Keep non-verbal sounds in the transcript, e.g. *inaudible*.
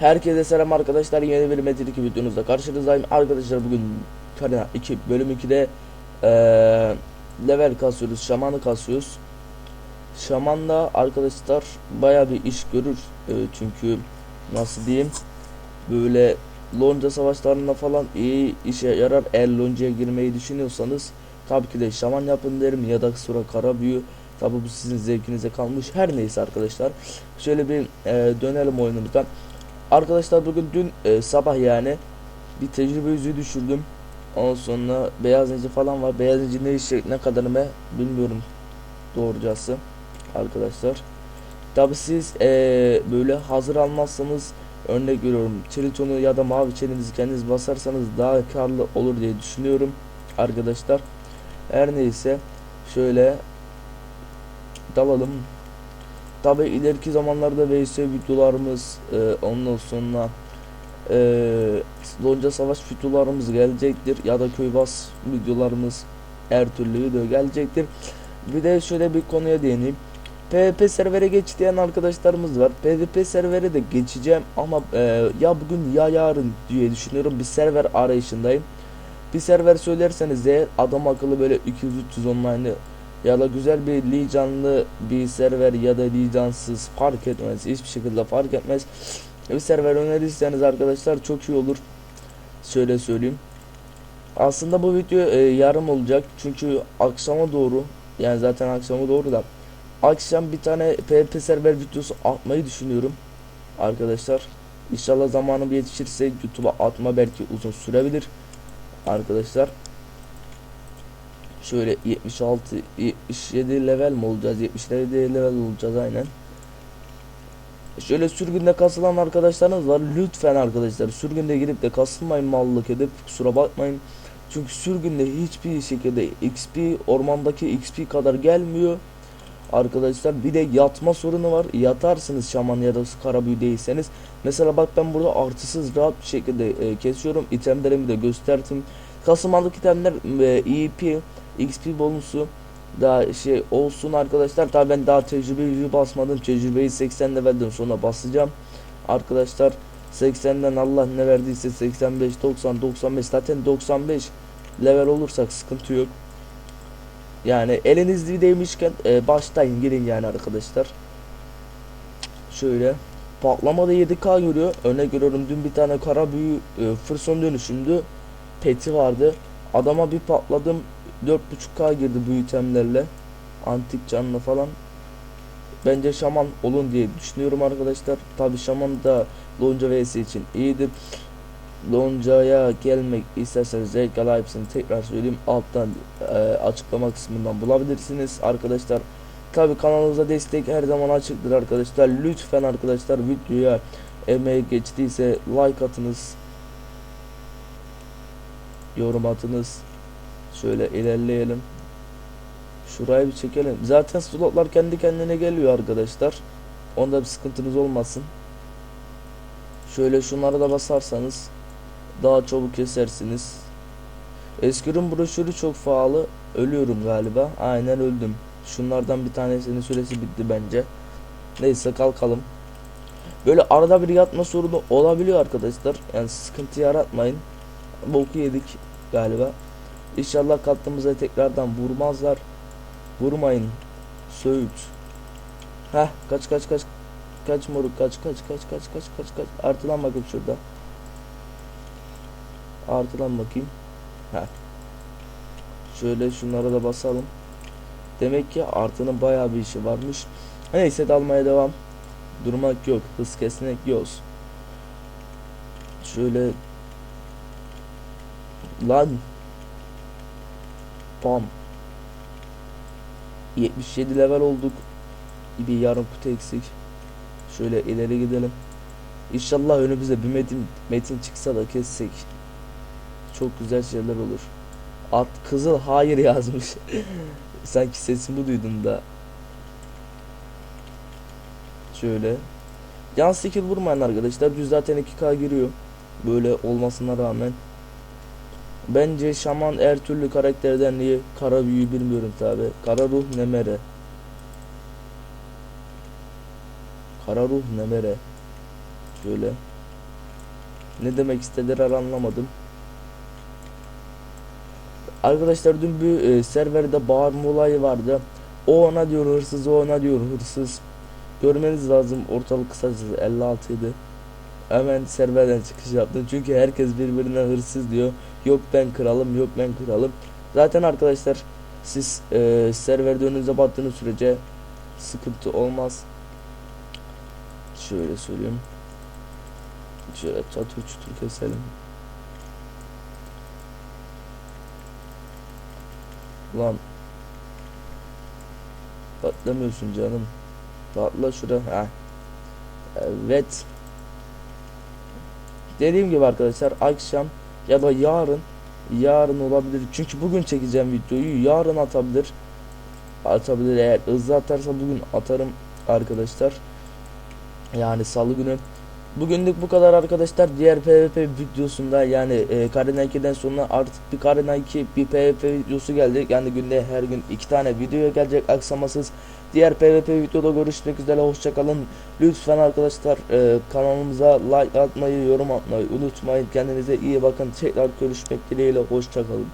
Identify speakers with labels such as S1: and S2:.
S1: Herkese selam arkadaşlar. Yeni bir Metin 2 videonuzda karşınızdayım. Arkadaşlar bugün Karina 2 bölüm 2'de eee level kasıyoruz. Şamanı kasıyoruz. Şaman da arkadaşlar baya bir iş görür. Eee, çünkü nasıl diyeyim böyle lonca savaşlarında falan iyi işe yarar. Eğer loncaya girmeyi düşünüyorsanız tabii ki de şaman yapın derim ya da sonra kara büyü. Tabii bu sizin zevkinize kalmış. Her neyse arkadaşlar. Şöyle bir eee, dönelim oyunumuza. Arkadaşlar bugün dün e, sabah yani bir tecrübe yüzüğü düşürdüm. Ondan sonra beyaz inci falan var. Beyaz inci ne işe ne kadarını bilmiyorum doğrucası arkadaşlar. Tabi siz e, böyle hazır almazsanız örnek veriyorum tritonu ya da mavi çelinizi kendiniz basarsanız daha karlı olur diye düşünüyorum arkadaşlar. Her neyse şöyle dalalım. Tabi ileriki zamanlarda VS videolarımız e, ondan sonra e, lonca savaş videolarımız gelecektir ya da köy bas videolarımız her türlü video gelecektir. Bir de şöyle bir konuya değineyim. PvP servere geç diyen arkadaşlarımız var. PvP servere de geçeceğim ama e, ya bugün ya yarın diye düşünüyorum. Bir server arayışındayım. Bir server söylerseniz eğer adam akıllı böyle 200-300 online'ı ya da güzel bir licanlı bir server ya da licansız fark etmez. Hiçbir şekilde fark etmez. Bir server önerirseniz arkadaşlar çok iyi olur. Şöyle söyleyeyim. Aslında bu video e, yarım olacak. Çünkü akşama doğru yani zaten akşama doğru da akşam bir tane PvP server videosu atmayı düşünüyorum. Arkadaşlar İnşallah zamanım yetişirse YouTube'a atma belki uzun sürebilir. Arkadaşlar şöyle 76 77 level mi olacağız? 77 level olacağız aynen. Şöyle sürgünde kasılan arkadaşlarınız var. Lütfen arkadaşlar sürgünde girip de kasılmayın mallık edip kusura bakmayın. Çünkü sürgünde hiçbir şekilde XP ormandaki XP kadar gelmiyor. Arkadaşlar bir de yatma sorunu var. Yatarsınız şaman ya da kara büyü değilseniz. Mesela bak ben burada artısız rahat bir şekilde e, kesiyorum. İtemlerimi de gösterdim. Kasılmalık itemler e, EP XP bonusu daha şey olsun arkadaşlar. Tabii ben daha tecrübeyi basmadım. Tecrübeyi 80 levelden sonra basacağım. Arkadaşlar 80'den Allah ne verdiyse 85, 90, 95 zaten 95 level olursak sıkıntı yok. Yani eliniz değmişken e, başlayın girin yani arkadaşlar. Şöyle patlamada 7k görüyor. Örnek görüyorum dün bir tane kara büyü e, fırson dönüşümdü. Peti vardı. Adama bir patladım 4.5k girdi bu itemlerle. Antik canlı falan. Bence şaman olun diye düşünüyorum arkadaşlar. Tabi şaman da lonca vs için iyidir. Lonca'ya gelmek isterseniz Zevk hepsini tekrar söyleyeyim. Alttan e, açıklama kısmından bulabilirsiniz arkadaşlar. Tabi kanalımıza destek her zaman açıktır arkadaşlar. Lütfen arkadaşlar videoya emeği geçtiyse like atınız. Yorum atınız. Şöyle ilerleyelim. Şurayı bir çekelim. Zaten slotlar kendi kendine geliyor arkadaşlar. Onda bir sıkıntınız olmasın. Şöyle şunlara da basarsanız daha çabuk kesersiniz. Eskürün broşürü çok pahalı. Ölüyorum galiba. Aynen öldüm. Şunlardan bir tanesinin süresi bitti bence. Neyse kalkalım. Böyle arada bir yatma sorunu olabiliyor arkadaşlar. Yani sıkıntı yaratmayın. Boku yedik galiba. İnşallah kattığımıza tekrardan vurmazlar. Vurmayın. Söğüt. Heh kaç kaç kaç. Kaç moruk kaç kaç kaç kaç kaç kaç kaç. Artılan bakayım şurada. Artılan bakayım. Heh. Şöyle şunlara da basalım. Demek ki artının bayağı bir işi varmış. Neyse dalmaya devam. Durmak yok. Hız kesmek yok. Şöyle Lan Bam. 77 level olduk. Bir yarım kutu eksik. Şöyle ileri gidelim. İnşallah önümüze bir metin, metin çıksa da kessek. Çok güzel şeyler olur. At kızıl hayır *laughs* yazmış. Sanki sesimi duydun da. Şöyle. Yan skill vurmayın arkadaşlar. Düz zaten 2K giriyor. Böyle olmasına rağmen. Bence şaman her türlü karakterden iyi kara büyü bilmiyorum tabi. Kara ruh nemere. Kara ruh nemere. Şöyle. Ne demek istediler anlamadım. Arkadaşlar dün bir e, serverde bağırma olayı vardı. O ona diyor hırsız, o ona diyor hırsız. Görmeniz lazım ortalık kısacası 56 idi. Hemen serverden çıkış yaptım çünkü herkes birbirine hırsız diyor. Yok ben kralım, yok ben kralım. Zaten arkadaşlar siz e, serverde önünüze battığınız sürece sıkıntı olmaz. Şöyle söyleyeyim. Şöyle çatır çutur keselim. Lan patlamıyorsun canım. Patla şura. Ha. Evet. Dediğim gibi arkadaşlar akşam ya da yarın yarın olabilir. Çünkü bugün çekeceğim videoyu yarın atabilir. Atabilir eğer hızlı atarsa bugün atarım arkadaşlar. Yani salı günü. Bugünlük bu kadar arkadaşlar. Diğer PvP videosunda yani e, Karina 2'den sonra artık bir Karina 2 bir PvP videosu geldi. Yani günde her gün iki tane video gelecek aksamasız. Diğer PvP videoda görüşmek üzere hoşçakalın. Lütfen arkadaşlar e, kanalımıza like atmayı, yorum atmayı unutmayın. Kendinize iyi bakın. Tekrar görüşmek dileğiyle hoşçakalın.